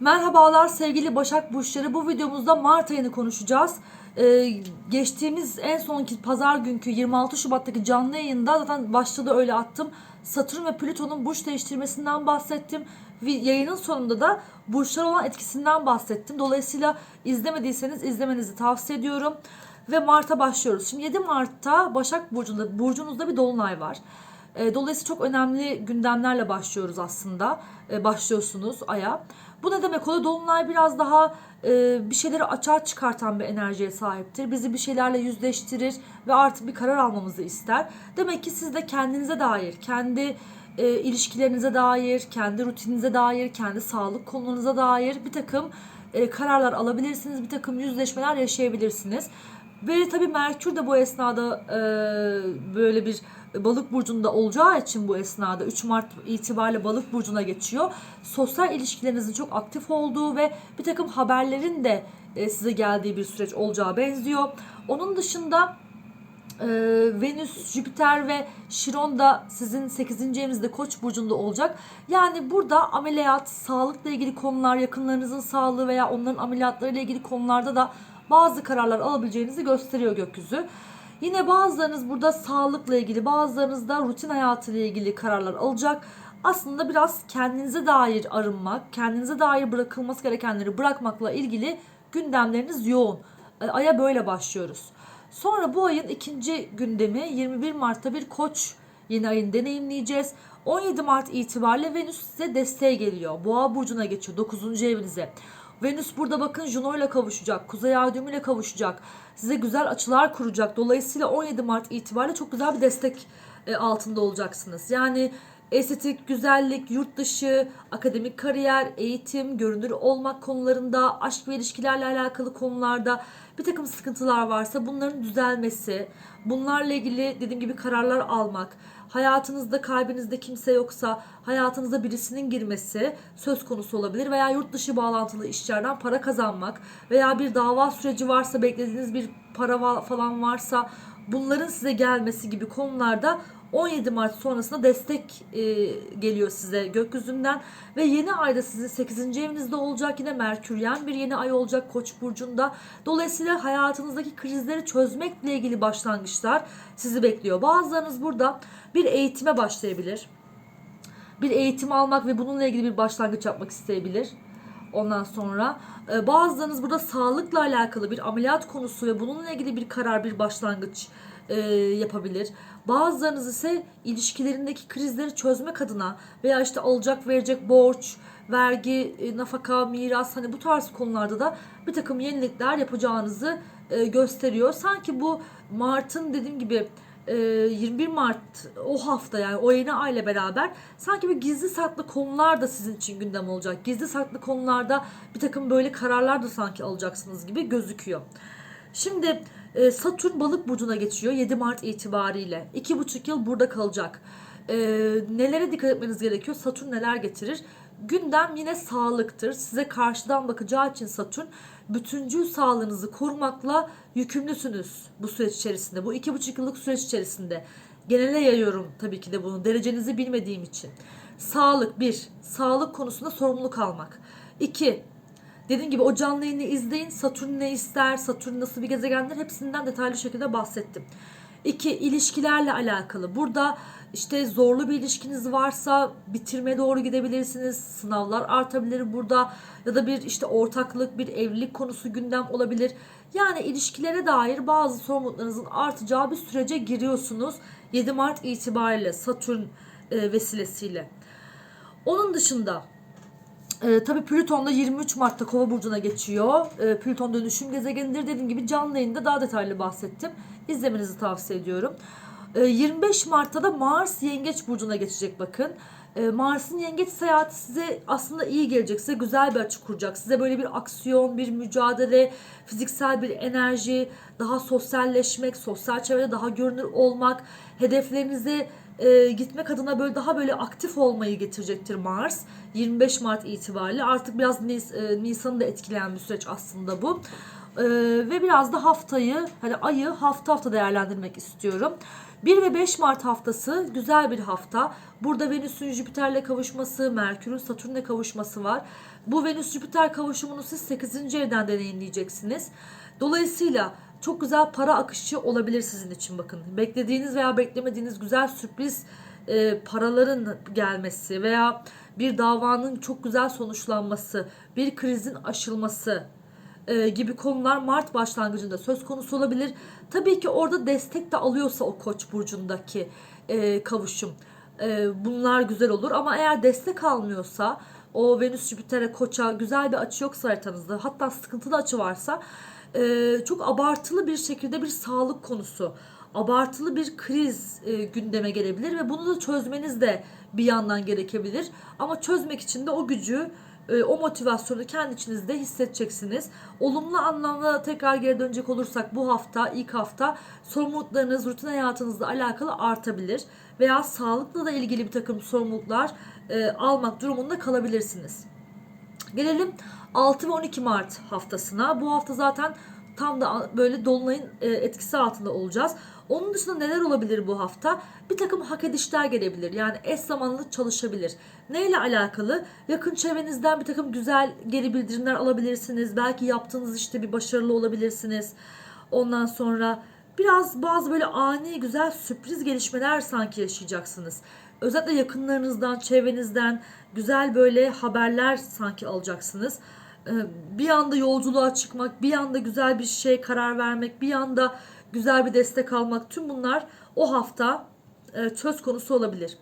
Merhabalar sevgili Başak Burçları. Bu videomuzda Mart ayını konuşacağız. Ee, geçtiğimiz en sonki pazar günkü 26 Şubat'taki canlı yayında zaten başta da öyle attım. Satürn ve Plüton'un burç değiştirmesinden bahsettim. Yayının sonunda da burçlar olan etkisinden bahsettim. Dolayısıyla izlemediyseniz izlemenizi tavsiye ediyorum. Ve Mart'a başlıyoruz. Şimdi 7 Mart'ta Başak Burcu'nda, burcunuzda bir dolunay var. E, Dolayısıyla çok önemli gündemlerle başlıyoruz aslında. E, Başlıyorsunuz aya. Bu ne demek oluyor? Dolunay biraz daha e, bir şeyleri açığa çıkartan bir enerjiye sahiptir. Bizi bir şeylerle yüzleştirir ve artık bir karar almamızı ister. Demek ki siz de kendinize dair, kendi ilişkilerinize dair, kendi rutininize dair, kendi sağlık konularınıza dair bir takım kararlar alabilirsiniz. Bir takım yüzleşmeler yaşayabilirsiniz. Ve tabii Merkür de bu esnada böyle bir balık burcunda olacağı için bu esnada 3 Mart itibariyle balık burcuna geçiyor. Sosyal ilişkilerinizin çok aktif olduğu ve bir takım haberlerin de e, size geldiği bir süreç olacağı benziyor. Onun dışında e, Venüs, Jüpiter ve Şiron da sizin 8. evinizde Koç burcunda olacak. Yani burada ameliyat, sağlıkla ilgili konular, yakınlarınızın sağlığı veya onların ameliyatlarıyla ilgili konularda da bazı kararlar alabileceğinizi gösteriyor gökyüzü. Yine bazılarınız burada sağlıkla ilgili, bazılarınız da rutin hayatıyla ilgili kararlar alacak. Aslında biraz kendinize dair arınmak, kendinize dair bırakılması gerekenleri bırakmakla ilgili gündemleriniz yoğun. E, Aya böyle başlıyoruz. Sonra bu ayın ikinci gündemi 21 Mart'ta bir koç yeni ayını deneyimleyeceğiz. 17 Mart itibariyle Venüs size desteğe geliyor. Boğa burcuna geçiyor 9. evinize. Venüs burada bakın Juno ile kavuşacak. Kuzey ay ile kavuşacak. Size güzel açılar kuracak. Dolayısıyla 17 Mart itibariyle çok güzel bir destek e, altında olacaksınız. Yani estetik, güzellik, yurt dışı, akademik kariyer, eğitim, görünür olmak konularında, aşk ve ilişkilerle alakalı konularda bir takım sıkıntılar varsa bunların düzelmesi, bunlarla ilgili dediğim gibi kararlar almak, hayatınızda kalbinizde kimse yoksa hayatınıza birisinin girmesi söz konusu olabilir veya yurt dışı bağlantılı işlerden para kazanmak veya bir dava süreci varsa beklediğiniz bir para falan varsa bunların size gelmesi gibi konularda 17 Mart sonrasında destek e, geliyor size gökyüzünden ve yeni ayda sizin 8. evinizde olacak yine Merküryen bir yeni ay olacak Koç burcunda. Dolayısıyla hayatınızdaki krizleri çözmekle ilgili başlangıçlar sizi bekliyor. Bazılarınız burada bir eğitime başlayabilir. Bir eğitim almak ve bununla ilgili bir başlangıç yapmak isteyebilir. Ondan sonra e, bazılarınız burada sağlıkla alakalı bir ameliyat konusu ve bununla ilgili bir karar, bir başlangıç e, yapabilir. Bazılarınız ise ilişkilerindeki krizleri çözmek adına veya işte alacak verecek borç, vergi, e, nafaka, miras hani bu tarz konularda da bir takım yenilikler yapacağınızı e, gösteriyor. Sanki bu Mart'ın dediğim gibi e, 21 Mart o hafta yani o yeni ay ile beraber sanki bir gizli saklı konular da sizin için gündem olacak. Gizli saklı konularda bir takım böyle kararlar da sanki alacaksınız gibi gözüküyor. Şimdi e, Satürn balık burcuna geçiyor 7 Mart itibariyle. 2,5 yıl burada kalacak. E, nelere dikkat etmeniz gerekiyor? Satürn neler getirir? Gündem yine sağlıktır. Size karşıdan bakacağı için Satürn bütüncül sağlığınızı korumakla yükümlüsünüz bu süreç içerisinde. Bu iki buçuk yıllık süreç içerisinde. Genele yayıyorum tabii ki de bunu. Derecenizi bilmediğim için. Sağlık bir. Sağlık konusunda sorumluluk almak. İki. Dediğim gibi o canlı yayını izleyin. Satürn ne ister, Satürn nasıl bir gezegendir hepsinden detaylı şekilde bahsettim. İki, ilişkilerle alakalı. Burada işte zorlu bir ilişkiniz varsa bitirmeye doğru gidebilirsiniz. Sınavlar artabilir burada. Ya da bir işte ortaklık, bir evlilik konusu gündem olabilir. Yani ilişkilere dair bazı sorumluluklarınızın artacağı bir sürece giriyorsunuz. 7 Mart itibariyle Satürn e, vesilesiyle. Onun dışında e, tabii Plüton da 23 Mart'ta Kova burcuna geçiyor. E, Plüton dönüşüm gezegenidir. Dediğim gibi canlı yayında daha detaylı bahsettim. İzlemenizi tavsiye ediyorum. E, 25 Mart'ta da Mars Yengeç burcuna geçecek bakın. E, Mars'ın yengeç seyahati size aslında iyi gelecek. Size güzel bir açı kuracak. Size böyle bir aksiyon, bir mücadele, fiziksel bir enerji, daha sosyalleşmek, sosyal çevrede daha görünür olmak, hedeflerinize e, gitmek adına böyle daha böyle aktif olmayı getirecektir Mars. 25 Mart itibariyle artık biraz Nis, e, Nisan'ı da etkileyen bir süreç aslında bu. E, ve biraz da haftayı hani ayı hafta hafta değerlendirmek istiyorum. 1 ve 5 Mart haftası güzel bir hafta. Burada Venüs'ün Jüpiter'le kavuşması, Merkür'ün Satürn'le kavuşması var. Bu Venüs-Jüpiter kavuşumunu siz 8. evden deneyimleyeceksiniz. Dolayısıyla çok güzel para akışı olabilir sizin için bakın. Beklediğiniz veya beklemediğiniz güzel sürpriz e, paraların gelmesi veya bir davanın çok güzel sonuçlanması, bir krizin aşılması e, gibi konular Mart başlangıcında söz konusu olabilir. Tabii ki orada destek de alıyorsa o Koç burcundaki e, kavuşum e, bunlar güzel olur ama eğer destek almıyorsa o Venüs Jüpiter'e Koç'a güzel bir açı yoksa haritanızda hatta sıkıntılı açı varsa e, çok abartılı bir şekilde bir sağlık konusu abartılı bir kriz e, gündeme gelebilir ve bunu da çözmeniz de bir yandan gerekebilir. Ama çözmek için de o gücü, e, o motivasyonu kendi içinizde hissedeceksiniz. Olumlu anlamda tekrar geri dönecek olursak bu hafta, ilk hafta sorumluluklarınız rutin hayatınızla alakalı artabilir. Veya sağlıkla da ilgili bir takım sorumluluklar e, almak durumunda kalabilirsiniz. Gelelim 6 ve 12 Mart haftasına. Bu hafta zaten tam da böyle dolunayın e, etkisi altında olacağız. Onun dışında neler olabilir bu hafta? Bir takım hak edişler gelebilir. Yani eş zamanlı çalışabilir. Neyle alakalı? Yakın çevrenizden bir takım güzel geri bildirimler alabilirsiniz. Belki yaptığınız işte bir başarılı olabilirsiniz. Ondan sonra biraz bazı böyle ani güzel sürpriz gelişmeler sanki yaşayacaksınız. Özellikle yakınlarınızdan, çevrenizden güzel böyle haberler sanki alacaksınız. Ee, Bir anda yolculuğa çıkmak, bir anda güzel bir şey karar vermek, bir anda güzel bir destek almak tüm bunlar o hafta e, söz konusu olabilir.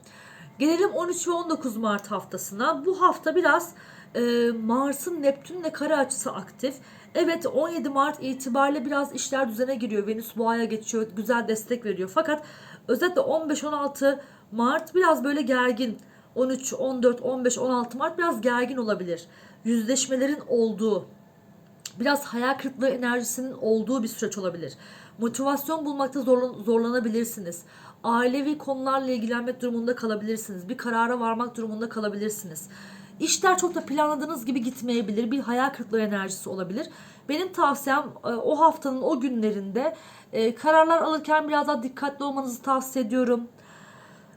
Gelelim 13 ve 19 Mart haftasına. Bu hafta biraz e, Mars'ın Neptün'le kare açısı aktif. Evet 17 Mart itibariyle biraz işler düzene giriyor. Venüs boğaya geçiyor. Güzel destek veriyor. Fakat özellikle 15-16 Mart biraz böyle gergin. 13, 14, 15, 16 Mart biraz gergin olabilir. Yüzleşmelerin olduğu, biraz hayal kırıklığı enerjisinin olduğu bir süreç olabilir. Motivasyon bulmakta zorlan- zorlanabilirsiniz. Ailevi konularla ilgilenmek durumunda kalabilirsiniz. Bir karara varmak durumunda kalabilirsiniz. İşler çok da planladığınız gibi gitmeyebilir. Bir hayal kırıklığı enerjisi olabilir. Benim tavsiyem e, o haftanın o günlerinde e, kararlar alırken biraz daha dikkatli olmanızı tavsiye ediyorum.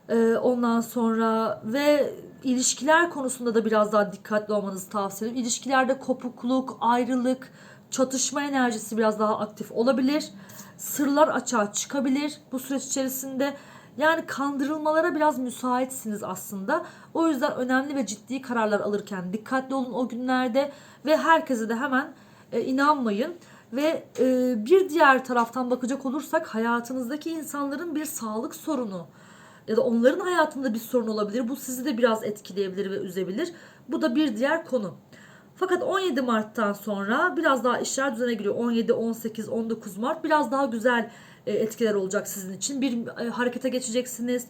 Ee, ondan sonra ve ilişkiler konusunda da biraz daha dikkatli olmanızı tavsiye ederim. İlişkilerde kopukluk, ayrılık, çatışma enerjisi biraz daha aktif olabilir. Sırlar açığa çıkabilir bu süreç içerisinde. Yani kandırılmalara biraz müsaitsiniz aslında. O yüzden önemli ve ciddi kararlar alırken dikkatli olun o günlerde ve herkese de hemen e, inanmayın. Ve e, bir diğer taraftan bakacak olursak hayatınızdaki insanların bir sağlık sorunu ya da onların hayatında bir sorun olabilir. Bu sizi de biraz etkileyebilir ve üzebilir. Bu da bir diğer konu. Fakat 17 Mart'tan sonra biraz daha işler düzene giriyor. 17, 18, 19 Mart biraz daha güzel e, etkiler olacak sizin için. Bir e, harekete geçeceksiniz.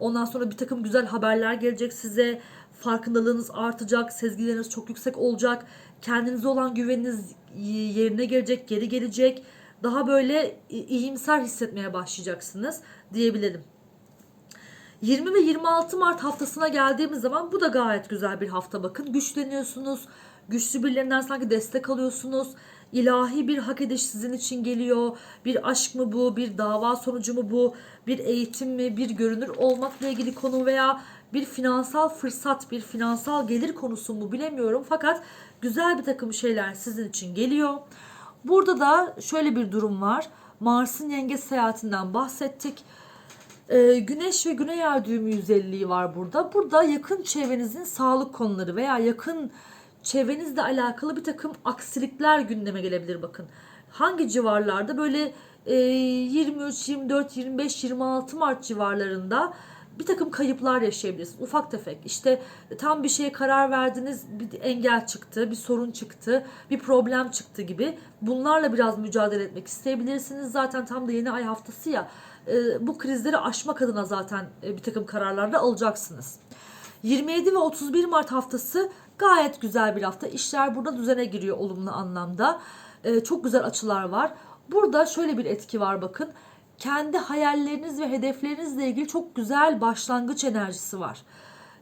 Ondan sonra bir takım güzel haberler gelecek size. Farkındalığınız artacak. Sezgileriniz çok yüksek olacak. Kendinize olan güveniniz yerine gelecek, geri gelecek. Daha böyle iyimser hissetmeye başlayacaksınız diyebilirim. 20 ve 26 Mart haftasına geldiğimiz zaman bu da gayet güzel bir hafta bakın. Güçleniyorsunuz. Güçlü birilerinden sanki destek alıyorsunuz. İlahi bir hak ediş sizin için geliyor. Bir aşk mı bu? Bir dava sonucu mu bu? Bir eğitim mi? Bir görünür olmakla ilgili konu veya bir finansal fırsat, bir finansal gelir konusu mu bilemiyorum. Fakat güzel bir takım şeyler sizin için geliyor. Burada da şöyle bir durum var. Mars'ın yengeç seyahatinden bahsettik. Ee, güneş ve güney ay düğümü yüzelliği var burada. Burada yakın çevrenizin sağlık konuları veya yakın çevrenizle alakalı bir takım aksilikler gündeme gelebilir bakın. Hangi civarlarda böyle e, 23, 24, 25, 26 Mart civarlarında bir takım kayıplar yaşayabilirsiniz. Ufak tefek. İşte tam bir şeye karar verdiniz, bir engel çıktı, bir sorun çıktı, bir problem çıktı gibi. Bunlarla biraz mücadele etmek isteyebilirsiniz. Zaten tam da yeni ay haftası ya. e, bu krizleri aşmak adına zaten e, bir takım kararlar da alacaksınız. 27 ve 31 Mart haftası gayet güzel bir hafta. İşler burada düzene giriyor olumlu anlamda. E, çok güzel açılar var. Burada şöyle bir etki var bakın. Kendi hayalleriniz ve hedeflerinizle ilgili çok güzel başlangıç enerjisi var.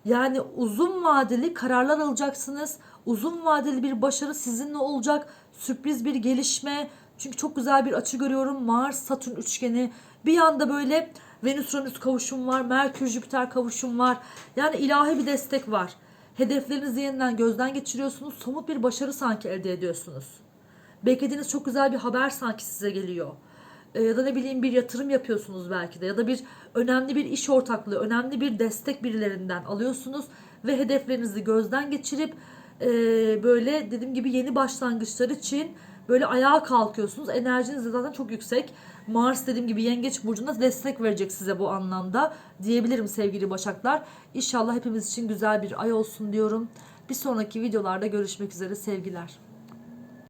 Yani uzun vadeli kararlar alacaksınız. Uzun vadeli bir başarı sizinle olacak. Sürpriz bir gelişme. Çünkü çok güzel bir açı görüyorum. Mars Satürn üçgeni bir anda böyle Venüs-Uranüs kavuşum var. Merkür-Jüpiter kavuşum var. Yani ilahi bir destek var. Hedeflerinizi yeniden gözden geçiriyorsunuz. Somut bir başarı sanki elde ediyorsunuz. Beklediğiniz çok güzel bir haber sanki size geliyor. Ee, ya da ne bileyim bir yatırım yapıyorsunuz belki de ya da bir önemli bir iş ortaklığı, önemli bir destek birilerinden alıyorsunuz ve hedeflerinizi gözden geçirip e, böyle dediğim gibi yeni başlangıçlar için böyle ayağa kalkıyorsunuz. Enerjiniz de zaten çok yüksek. Mars dediğim gibi Yengeç burcunda destek verecek size bu anlamda diyebilirim sevgili Başaklar. İnşallah hepimiz için güzel bir ay olsun diyorum. Bir sonraki videolarda görüşmek üzere sevgiler.